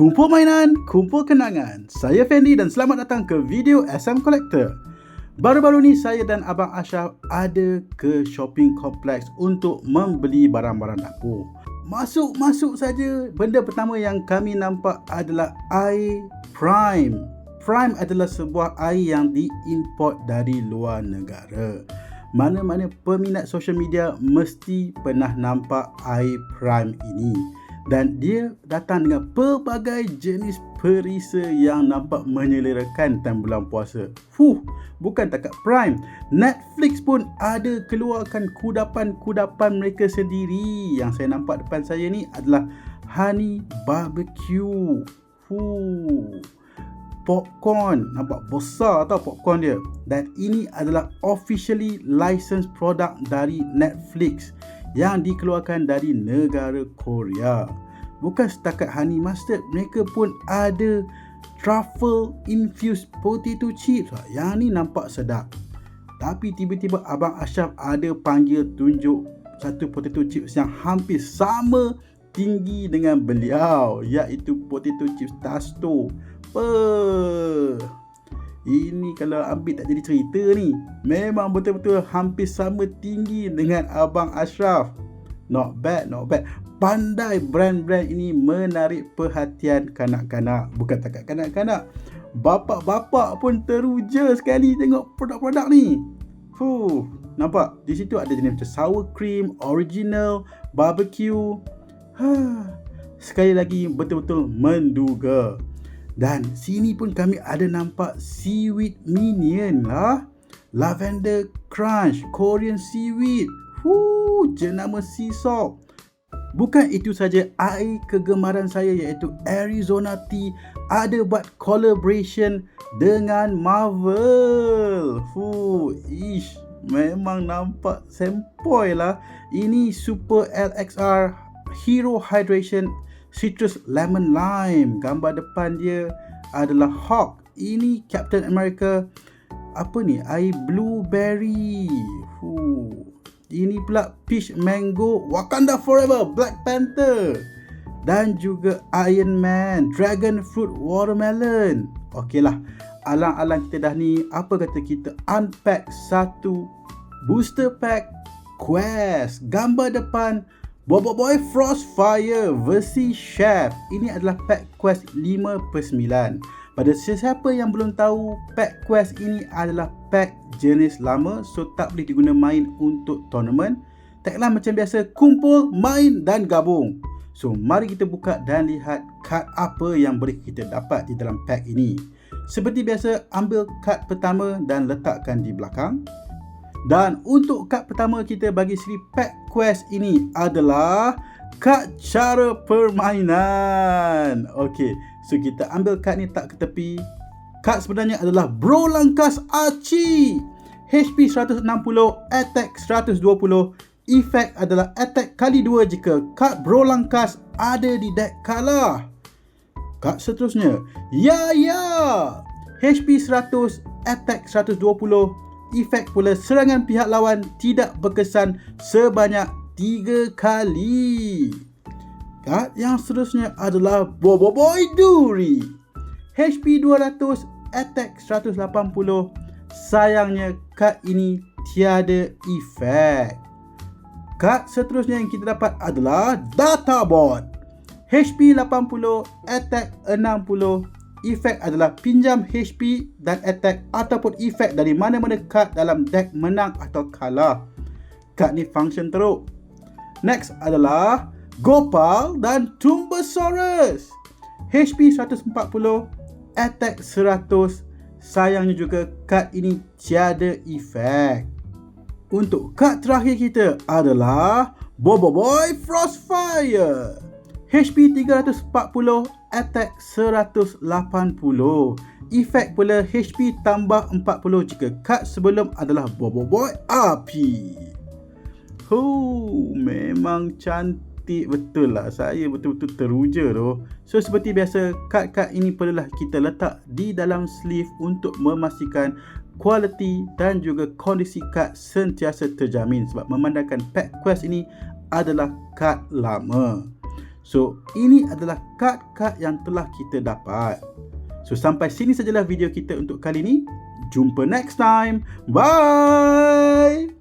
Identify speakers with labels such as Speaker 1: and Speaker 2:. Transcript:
Speaker 1: Kumpul mainan, kumpul kenangan. Saya Fendi dan selamat datang ke video SM Collector. Baru-baru ni saya dan Abang Ashraf ada ke shopping complex untuk membeli barang-barang dapur. Masuk-masuk saja, benda pertama yang kami nampak adalah air Prime. Prime adalah sebuah air yang diimport dari luar negara. Mana-mana peminat social media mesti pernah nampak air Prime ini dan dia datang dengan pelbagai jenis perisa yang nampak menyelerakan time bulan puasa. Fuh, bukan takat Prime. Netflix pun ada keluarkan kudapan-kudapan mereka sendiri. Yang saya nampak depan saya ni adalah Honey Barbecue. Fuh. Popcorn Nampak besar tau popcorn dia Dan ini adalah officially licensed product dari Netflix yang dikeluarkan dari negara Korea. Bukan setakat honey mustard, mereka pun ada truffle infused potato chips. Yang ni nampak sedap. Tapi tiba-tiba Abang Ashraf ada panggil tunjuk satu potato chips yang hampir sama tinggi dengan beliau iaitu potato chips Tasto. Peuh. Ini kalau ambil tak jadi cerita ni. Memang betul-betul hampir sama tinggi dengan Abang Ashraf. Not bad, not bad. Pandai brand-brand ini menarik perhatian kanak-kanak. Bukan takat kanak-kanak. Bapak-bapak pun teruja sekali tengok produk-produk ni. Fuh, nampak? Di situ ada jenis macam sour cream, original, barbecue. Sekali lagi betul-betul menduga. Dan sini pun kami ada nampak seaweed minion lah. Lavender crunch, Korean seaweed. Hu, jenama sea salt. Bukan itu saja air kegemaran saya iaitu Arizona Tea ada buat collaboration dengan Marvel. Hu, ish, memang nampak sempoi lah. Ini Super LXR Hero Hydration Citrus Lemon Lime. Gambar depan dia adalah Hawk. Ini Captain America. Apa ni? Air Blueberry. Huh. Ini pula Peach Mango. Wakanda Forever. Black Panther. Dan juga Iron Man. Dragon Fruit Watermelon. Okeylah. Alang-alang kita dah ni. Apa kata kita unpack satu booster pack quest. Gambar depan Bobo Boy Frostfire versi Chef. Ini adalah pack quest 5 per 9. Pada sesiapa yang belum tahu, pack quest ini adalah pack jenis lama so tak boleh diguna main untuk tournament. Taklah macam biasa, kumpul, main dan gabung. So mari kita buka dan lihat kad apa yang boleh kita dapat di dalam pack ini. Seperti biasa, ambil kad pertama dan letakkan di belakang. Dan untuk kad pertama kita bagi siri pack quest ini adalah kad cara permainan. Okey, so kita ambil kad ni tak ke tepi. Kad sebenarnya adalah Bro Langkas Archie. HP 160, attack 120. Efek adalah attack kali 2 jika kad Bro Langkas ada di deck kalah. Kad seterusnya, Ya Ya. HP 100, attack 120 efek pula serangan pihak lawan tidak berkesan sebanyak 3 kali. Kad yang seterusnya adalah Bobo Boy Duri. HP 200, attack 180. Sayangnya kad ini tiada efek. Kad seterusnya yang kita dapat adalah Data Bot. HP 80, attack 60, efek adalah pinjam HP dan attack ataupun efek dari mana-mana kad dalam deck menang atau kalah. Kad ni function teruk. Next adalah Gopal dan Tumbosaurus. HP 140, attack 100. Sayangnya juga kad ini tiada efek. Untuk kad terakhir kita adalah Bobo Boy Frostfire. HP 340, attack 180. Efek pula HP tambah 40 jika kad sebelum adalah Bobo Boy api. Huh, memang cantik betul lah. Saya betul-betul teruja tu. So seperti biasa, kad-kad ini perlulah kita letak di dalam sleeve untuk memastikan kualiti dan juga kondisi kad sentiasa terjamin sebab memandangkan pack quest ini adalah kad lama. So, ini adalah kad-kad yang telah kita dapat. So, sampai sini sajalah video kita untuk kali ini. Jumpa next time. Bye!